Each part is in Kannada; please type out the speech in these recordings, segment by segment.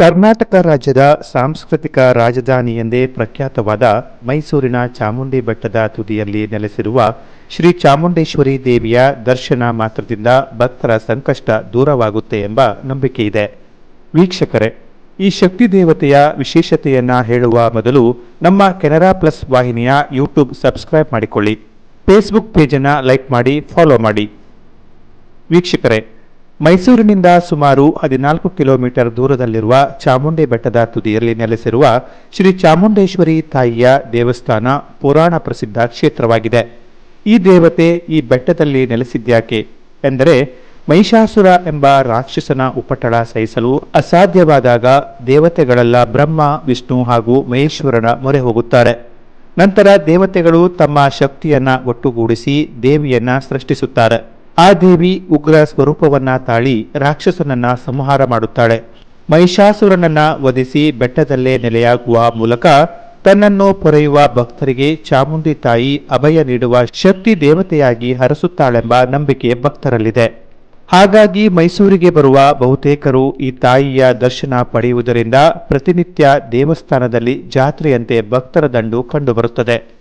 ಕರ್ನಾಟಕ ರಾಜ್ಯದ ಸಾಂಸ್ಕೃತಿಕ ರಾಜಧಾನಿ ಎಂದೇ ಪ್ರಖ್ಯಾತವಾದ ಮೈಸೂರಿನ ಚಾಮುಂಡಿ ಬೆಟ್ಟದ ತುದಿಯಲ್ಲಿ ನೆಲೆಸಿರುವ ಶ್ರೀ ಚಾಮುಂಡೇಶ್ವರಿ ದೇವಿಯ ದರ್ಶನ ಮಾತ್ರದಿಂದ ಭಕ್ತರ ಸಂಕಷ್ಟ ದೂರವಾಗುತ್ತೆ ಎಂಬ ನಂಬಿಕೆ ಇದೆ. ವೀಕ್ಷಕರೇ, ಈ ಶಕ್ತಿ ದೇವತೆಯ ವಿಶೇಷತೆಯನ್ನ ಹೇಳುವ ಮೊದಲು ನಮ್ಮ ಕೆನರಾ ಪ್ಲಸ್ ವಾಹಿನಿಯ ಯೂಟ್ಯೂಬ್ ಸಬ್ಸ್ಕ್ರೈಬ್ ಮಾಡಿಕೊಳ್ಳಿ. ಫೇಸ್ಬುಕ್ ಪೇಜನ್ನು ಲೈಕ್ ಮಾಡಿ, ಫಾಲೋ ಮಾಡಿ. ವೀಕ್ಷಕರೇ ಮೈಸೂರಿನಿಂದ ಸುಮಾರು ಹದಿನಾಲ್ಕು ಕಿಲೋಮೀಟರ್ ದೂರದಲ್ಲಿರುವ ಚಾಮುಂಡಿ ಬೆಟ್ಟದ ತುದಿಯಲ್ಲಿ ನೆಲೆಸಿರುವ ಶ್ರೀ ಚಾಮುಂಡೇಶ್ವರಿ ತಾಯಿಯ ದೇವಸ್ಥಾನ ಪುರಾಣ ಪ್ರಸಿದ್ಧ ಕ್ಷೇತ್ರವಾಗಿದೆ. ಈ ದೇವತೆ ಈ ಬೆಟ್ಟದಲ್ಲಿ ನೆಲೆಸಿದ್ಯಾಕೆ ಎಂದರೆ ಮಹಿಷಾಸುರ ಎಂಬ ರಾಕ್ಷಸನ ಉಪಟಳ ಸಹಿಸಲು ಅಸಾಧ್ಯವಾದಾಗ ದೇವತೆಗಳೆಲ್ಲ ಬ್ರಹ್ಮ, ವಿಷ್ಣು ಹಾಗೂ ಮಹೇಶ್ವರನ ಮೊರೆ ಹೋಗುತ್ತಾರೆ. ನಂತರ ದೇವತೆಗಳು ತಮ್ಮ ಶಕ್ತಿಯನ್ನ ಒಟ್ಟುಗೂಡಿಸಿ ದೇವಿಯನ್ನ ಸೃಷ್ಟಿಸುತ್ತಾರೆ. ಆ ದೇವಿ ಉಗ್ರ ಸ್ವರೂಪವನ್ನ ತಾಳಿ ರಾಕ್ಷಸನನ್ನ ಸಂಹಾರ ಮಾಡುತ್ತಾಳೆ. ಮಹಿಷಾಸುರನನ್ನ ವಧಿಸಿ ಬೆಟ್ಟದಲ್ಲೇ ನೆಲೆಯಾಗುವ ಮೂಲಕ ತನ್ನನ್ನು ಪೊರೆಯುವ ಭಕ್ತರಿಗೆ ಚಾಮುಂಡಿ ತಾಯಿ ಅಭಯ ನೀಡುವ ಶಕ್ತಿ ದೇವತೆಯಾಗಿ ಹರಸುತ್ತಾಳೆಂಬ ನಂಬಿಕೆ ಭಕ್ತರಲ್ಲಿದೆ. ಹಾಗಾಗಿ ಮೈಸೂರಿಗೆ ಬರುವ ಬಹುತೇಕರು ಈ ತಾಯಿಯ ದರ್ಶನ ಪಡೆಯುವುದರಿಂದ ಪ್ರತಿನಿತ್ಯ ದೇವಸ್ಥಾನದಲ್ಲಿ ಜಾತ್ರೆಯಂತೆ ಭಕ್ತರ ದಂಡು ಕಂಡುಬರುತ್ತದೆ.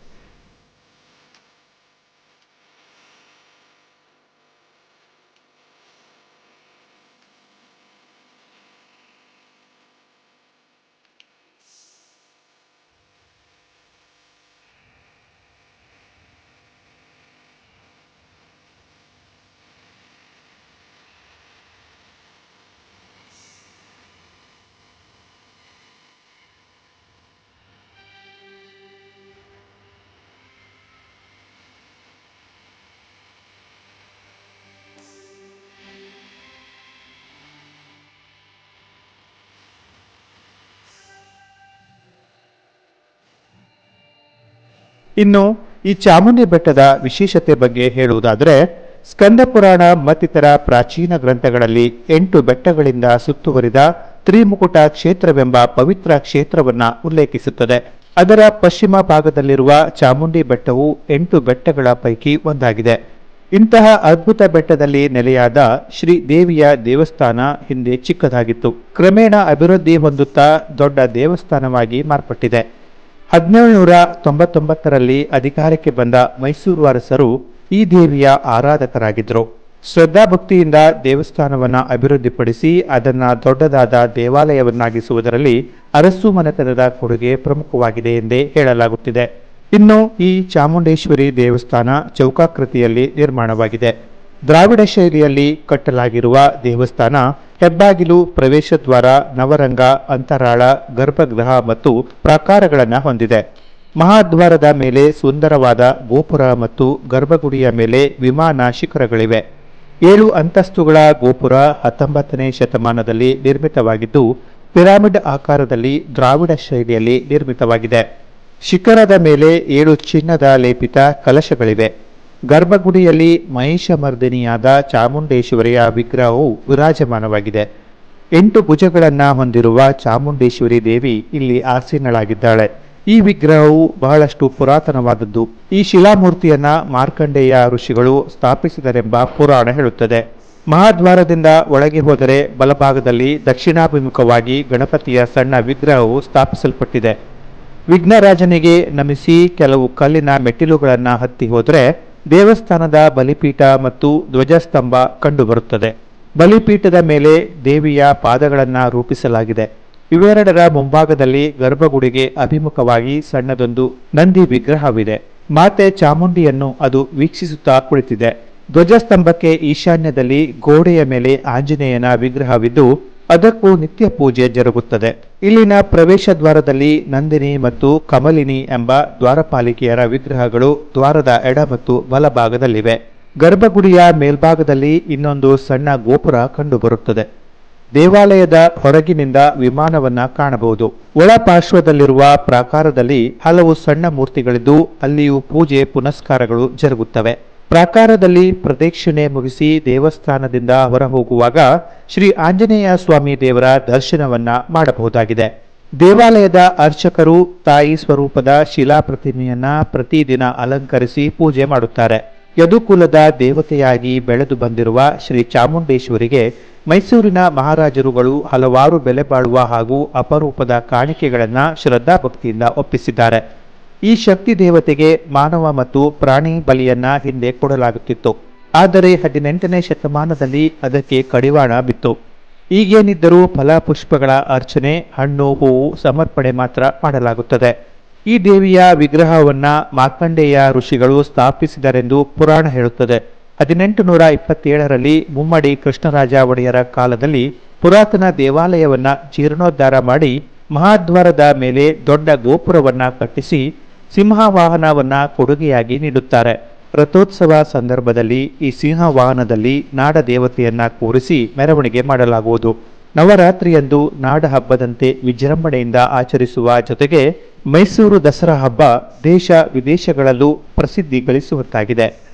ಇನ್ನು ಈ ಚಾಮುಂಡಿ ಬೆಟ್ಟದ ವಿಶೇಷತೆ ಬಗ್ಗೆ ಹೇಳುವುದಾದರೆ, ಸ್ಕಂದ ಪುರಾಣ ಮತ್ತಿತರ ಪ್ರಾಚೀನ ಗ್ರಂಥಗಳಲ್ಲಿ ಎಂಟು ಬೆಟ್ಟಗಳಿಂದ ಸುತ್ತುವರಿದ ತ್ರಿಮುಕುಟ ಕ್ಷೇತ್ರವೆಂಬ ಪವಿತ್ರ ಕ್ಷೇತ್ರವನ್ನ ಉಲ್ಲೇಖಿಸುತ್ತದೆ. ಅದರ ಪಶ್ಚಿಮ ಭಾಗದಲ್ಲಿರುವ ಚಾಮುಂಡಿ ಬೆಟ್ಟವು ಎಂಟು ಬೆಟ್ಟಗಳ ಪೈಕಿ ಒಂದಾಗಿದೆ. ಇಂತಹ ಅದ್ಭುತ ಬೆಟ್ಟದಲ್ಲಿ ನೆಲೆಯಾದ ಶ್ರೀ ದೇವಿಯ ದೇವಸ್ಥಾನ ಹಿಂದೆ ಚಿಕ್ಕದಾಗಿತ್ತು. ಕ್ರಮೇಣ ಅಭಿವೃದ್ಧಿ ಹೊಂದುತ್ತಾ ದೊಡ್ಡ ದೇವಸ್ಥಾನವಾಗಿ ಮಾರ್ಪಟ್ಟಿದೆ. ಹದಿನೇಳುನೂರ ತೊಂಬತ್ತೊಂಬತ್ತರಲ್ಲಿ ಅಧಿಕಾರಕ್ಕೆ ಬಂದ ಮೈಸೂರು ಅರಸರು ಈ ದೇವಿಯ ಆರಾಧಕರಾಗಿದ್ದರು. ಶ್ರದ್ಧಾಭಕ್ತಿಯಿಂದ ದೇವಸ್ಥಾನವನ್ನು ಅಭಿವೃದ್ಧಿಪಡಿಸಿ ಅದನ್ನ ದೊಡ್ಡದಾದ ದೇವಾಲಯವನ್ನಾಗಿಸುವುದರಲ್ಲಿ ಅರಸು ಮನೆತನದ ಕೊಡುಗೆ ಪ್ರಮುಖವಾಗಿದೆ ಎಂದೇ ಹೇಳಲಾಗುತ್ತಿದೆ. ಇನ್ನು ಈ ಚಾಮುಂಡೇಶ್ವರಿ ದೇವಸ್ಥಾನ ಚೌಕಾಕೃತಿಯಲ್ಲಿ ನಿರ್ಮಾಣವಾಗಿದೆ. ದ್ರಾವಿಡ ಶೈಲಿಯಲ್ಲಿ ಕಟ್ಟಲಾಗಿರುವ ದೇವಸ್ಥಾನ ಹೆಬ್ಬಾಗಿಲು, ಪ್ರವೇಶ ದ್ವಾರ, ನವರಂಗ, ಅಂತರಾಳ, ಗರ್ಭಗೃಹ ಮತ್ತು ಪ್ರಾಕಾರಗಳನ್ನು ಹೊಂದಿದೆ. ಮಹಾದ್ವಾರದ ಮೇಲೆ ಸುಂದರವಾದ ಗೋಪುರ ಮತ್ತು ಗರ್ಭಗುಡಿಯ ಮೇಲೆ ವಿಮಾನ ಶಿಖರಗಳಿವೆ. ಏಳು ಅಂತಸ್ತುಗಳ ಗೋಪುರ ಹತ್ತೊಂಬತ್ತನೇ ಶತಮಾನದಲ್ಲಿ ನಿರ್ಮಿತವಾಗಿದ್ದು, ಪಿರಾಮಿಡ್ ಆಕಾರದಲ್ಲಿ ದ್ರಾವಿಡ ಶೈಲಿಯಲ್ಲಿ ನಿರ್ಮಿತವಾಗಿದೆ. ಶಿಖರದ ಮೇಲೆ ಏಳು ಚಿನ್ನದ ಲೇಪಿತ ಕಲಶಗಳಿವೆ. ಗರ್ಭಗುಡಿಯಲ್ಲಿ ಮಹಿಷಮರ್ದಿನಿಯಾದ ಚಾಮುಂಡೇಶ್ವರಿಯ ವಿಗ್ರಹವು ವಿರಾಜಮಾನವಾಗಿದೆ. ಎಂಟು ಭುಜಗಳನ್ನು ಹೊಂದಿರುವ ಚಾಮುಂಡೇಶ್ವರಿ ದೇವಿ ಇಲ್ಲಿ ಆಸೀನಳಾಗಿದ್ದಾಳೆ. ಈ ವಿಗ್ರಹವು ಬಹಳಷ್ಟು ಪುರಾತನವಾದದ್ದು. ಈ ಶಿಲಾಮೂರ್ತಿಯನ್ನ ಮಾರ್ಕಂಡೇಯ ಋಷಿಗಳು ಸ್ಥಾಪಿಸಿದರೆಂಬ ಪುರಾಣ ಹೇಳುತ್ತದೆ. ಮಹಾದ್ವಾರದಿಂದ ಒಳಗೆ ಹೋದರೆ ಬಲಭಾಗದಲ್ಲಿ ದಕ್ಷಿಣಾಭಿಮುಖವಾಗಿ ಗಣಪತಿಯ ಸಣ್ಣ ವಿಗ್ರಹವು ಸ್ಥಾಪಿಸಲ್ಪಟ್ಟಿದೆ. ವಿಘ್ನರಾಜನಿಗೆ ನಮಿಸಿ ಕೆಲವು ಕಲ್ಲಿನ ಮೆಟ್ಟಿಲುಗಳನ್ನು ಹತ್ತಿ ಹೋದರೆ ದೇವಸ್ಥಾನದ ಬಲಿಪೀಠ ಮತ್ತು ಧ್ವಜಸ್ತಂಭ ಕಂಡುಬರುತ್ತದೆ. ಬಲಿಪೀಠದ ಮೇಲೆ ದೇವಿಯ ಪಾದಗಳನ್ನು ರೂಪಿಸಲಾಗಿದೆ. ಇವೆರಡರ ಮುಂಭಾಗದಲ್ಲಿ ಗರ್ಭಗುಡಿಗೆ ಅಭಿಮುಖವಾಗಿ ಸಣ್ಣದೊಂದು ನಂದಿ ವಿಗ್ರಹವಿದೆ. ಮಾತೆ ಚಾಮುಂಡಿಯನ್ನು ಅದು ವೀಕ್ಷಿಸುತ್ತಾ ಕುಳಿತಿದೆ. ಧ್ವಜಸ್ತಂಭಕ್ಕೆ ಈಶಾನ್ಯದಲ್ಲಿ ಗೋಡೆಯ ಮೇಲೆ ಆಂಜನೇಯನ ವಿಗ್ರಹವಿದ್ದು ಅದಕ್ಕೂ ನಿತ್ಯ ಪೂಜೆ ಜರುಗುತ್ತದೆ. ಇಲ್ಲಿನ ಪ್ರವೇಶ ದ್ವಾರದಲ್ಲಿ ನಂದಿನಿ ಮತ್ತು ಕಮಲಿನಿ ಎಂಬ ದ್ವಾರಪಾಲಿಕೆಯರ ವಿಗ್ರಹಗಳು ದ್ವಾರದ ಎಡ ಮತ್ತು ಬಲಭಾಗದಲ್ಲಿವೆ ಗರ್ಭಗುಡಿಯ ಮೇಲ್ಭಾಗದಲ್ಲಿ ಇನ್ನೊಂದು ಸಣ್ಣ ಗೋಪುರ ಕಂಡುಬರುತ್ತದೆ. ದೇವಾಲಯದ ಹೊರಗಿನಿಂದ ವಿಮಾನವನ್ನ ಕಾಣಬಹುದು. ಒಳ ಪಾರ್ಶ್ವದಲ್ಲಿರುವ ಪ್ರಾಕಾರದಲ್ಲಿ ಹಲವು ಸಣ್ಣ ಮೂರ್ತಿಗಳಿದ್ದು ಅಲ್ಲಿಯೂ ಪೂಜೆ ಪುನಸ್ಕಾರಗಳು ಜರುಗುತ್ತವೆ. ಪ್ರಾಕಾರದಲ್ಲಿ ಪ್ರದಕ್ಷಿಣೆ ಮುಗಿಸಿ ದೇವಸ್ಥಾನದಿಂದ ಹೊರ ಹೋಗುವಾಗ ಶ್ರೀ ಆಂಜನೇಯ ಸ್ವಾಮಿ ದೇವರ ದರ್ಶನವನ್ನ ಮಾಡಬಹುದಾಗಿದೆ. ದೇವಾಲಯದ ಅರ್ಚಕರು ತಾಯಿ ಸ್ವರೂಪದ ಶಿಲಾ ಪ್ರತಿಮೆಯನ್ನ ಪ್ರತಿದಿನ ಅಲಂಕರಿಸಿ ಪೂಜೆ ಮಾಡುತ್ತಾರೆ. ಯದುಕುಲದ ದೇವತೆಯಾಗಿ ಬೆಳೆದು ಬಂದಿರುವ ಶ್ರೀ ಚಾಮುಂಡೇಶ್ವರಿಗೆ ಮೈಸೂರಿನ ಮಹಾರಾಜರುಗಳು ಹಲವಾರು ಬೆಲೆ ಬಾಳುವ ಹಾಗೂ ಅಪರೂಪದ ಕಾಣಿಕೆಗಳನ್ನು ಶ್ರದ್ಧಾಭಕ್ತಿಯಿಂದ ಒಪ್ಪಿಸಿದ್ದಾರೆ. ಈ ಶಕ್ತಿ ದೇವತೆಗೆ ಮಾನವ ಮತ್ತು ಪ್ರಾಣಿ ಬಲಿಯನ್ನ ಹಿಂದೆ ಕೊಡಲಾಗುತ್ತಿತ್ತು. ಆದರೆ ಹದಿನೆಂಟನೇ ಶತಮಾನದಲ್ಲಿ ಅದಕ್ಕೆ ಕಡಿವಾಣ ಬಿತ್ತು. ಈಗೇನಿದ್ದರೂ ಫಲಪುಷ್ಪಗಳ ಅರ್ಚನೆ, ಹಣ್ಣು, ಹೂವು ಸಮರ್ಪಣೆ ಮಾತ್ರ ಮಾಡಲಾಗುತ್ತದೆ. ಈ ದೇವಿಯ ವಿಗ್ರಹವನ್ನ ಮಾರ್ಕಂಡೇಯ ಋಷಿಗಳು ಸ್ಥಾಪಿಸಿದರೆಂದು ಪುರಾಣ ಹೇಳುತ್ತದೆ. ಹದಿನೆಂಟು ನೂರ ಇಪ್ಪತ್ತೇಳರಲ್ಲಿ ಮುಮ್ಮಡಿ ಕೃಷ್ಣರಾಜ ಒಡೆಯರ ಕಾಲದಲ್ಲಿ ಪುರಾತನ ದೇವಾಲಯವನ್ನ ಜೀರ್ಣೋದ್ಧಾರ ಮಾಡಿ ಮಹಾದ್ವಾರದ ಮೇಲೆ ದೊಡ್ಡ ಗೋಪುರವನ್ನ ಕಟ್ಟಿಸಿ ಸಿಂಹವಾಹನವನ್ನ ಕೊಡುಗೆಯಾಗಿ ನೀಡುತ್ತಾರೆ. ರಥೋತ್ಸವ ಸಂದರ್ಭದಲ್ಲಿ ಈ ಸಿಂಹವಾಹನದಲ್ಲಿ ನಾಡ ದೇವತೆಯನ್ನ ಕೂರಿಸಿ ಮೆರವಣಿಗೆ ಮಾಡಲಾಗುವುದು. ನವರಾತ್ರಿಯಂದು ನಾಡ ಹಬ್ಬದಂತೆ ವಿಜೃಂಭಣೆಯಿಂದ ಆಚರಿಸುವ ಜೊತೆಗೆ ಮೈಸೂರು ದಸರಾ ಹಬ್ಬ ದೇಶ ವಿದೇಶಗಳಲ್ಲೂ ಪ್ರಸಿದ್ಧಿ ಗಳಿಸುವಂತಾಗಿದೆ